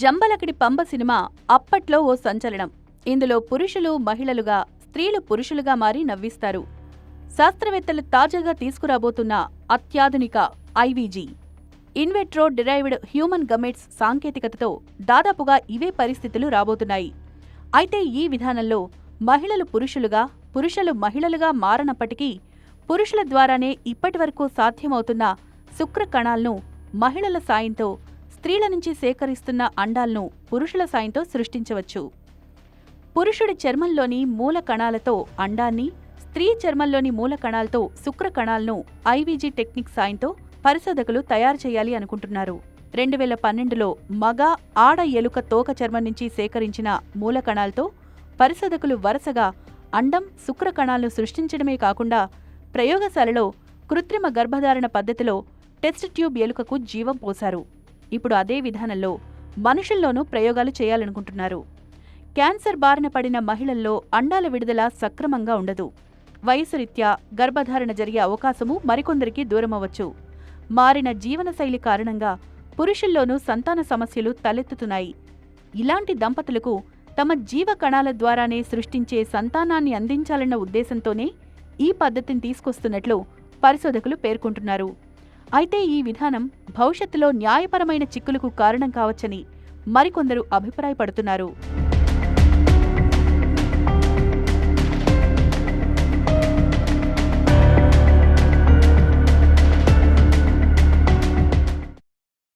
Jambalakadi Pamba cinema అప్పట్లో ఓ సంచలనం. ఇందులో పురుషులు మహిళలుగా స్త్రీలు పురుషులుగా మారి నవ్విస్తారు. శాస్త్రవేత్తలు తాజాగా తీసుకురాబోతున్న అత్యాధునిక IVG. In vitro derived human gametes సాంకేతికతతో దాదాపుగా ఇవే పరిస్థితులు రాబోతున్నాయి. అయితే ఈ విధానంలో మహిళలు పురుషులుగా పురుషులు మహిళలుగా మారనప్పటికీ పురుషుల ద్వారానే ఇప్పటివరకు సాధ్యమవుతున్న శుక్ర కణాలను మహిళల సాయంతో స్త్రీల నుంచి సేకరిస్తున్న అండాలను పురుషుల సాయంతో సృష్టించవచ్చు. పురుషుడి చర్మంలోని మూల కణాలతో అండాన్ని స్త్రీ చర్మంలోని మూల కణాలతో శుక్ర కణాలను ఐవీజీ టెక్నిక్ సాయంతో పరిశోధకులు తయారు చేయాలి అనుకుంటున్నారు. రెండు వేల పన్నెండులో మగ ఆడ ఎలుక తోక చర్మం నుంచి సేకరించిన మూల కణాలతో పరిశోధకులు వరుసగా అండం శుక్ర కణాలను సృష్టించడమే కాకుండా ప్రయోగశాలలో కృత్రిమ గర్భధారణ పద్ధతిలో టెస్ట్ ట్యూబ్ ఎలుకకు జీవం పోశారు. ఇప్పుడు అదే విధానంలో మనుషుల్లోనూ ప్రయోగాలు చేయాలనుకుంటున్నారు. క్యాన్సర్ బారిన పడిన మహిళల్లో అండాల విడుదల సక్రమంగా ఉండదు. వయసురీత్యా గర్భధారణ జరిగే అవకాశము మరికొందరికి దూరమవ్వచ్చు. మారిన జీవనశైలి కారణంగా పురుషుల్లోనూ సంతాన సమస్యలు తలెత్తుతున్నాయి. ఇలాంటి దంపతులకు తమ జీవ కణాల ద్వారానే సృష్టించే సంతానాన్ని అందించాలన్న ఉద్దేశంతోనే ఈ పద్ధతిని తీసుకొస్తున్నట్లు పరిశోధకులు పేర్కొంటున్నారు. అయితే ఈ విధానం భవిష్యత్తులో న్యాయపరమైన చిక్కులకు కారణం కావచ్చని మరికొందరు అభిప్రాయపడుతున్నారు.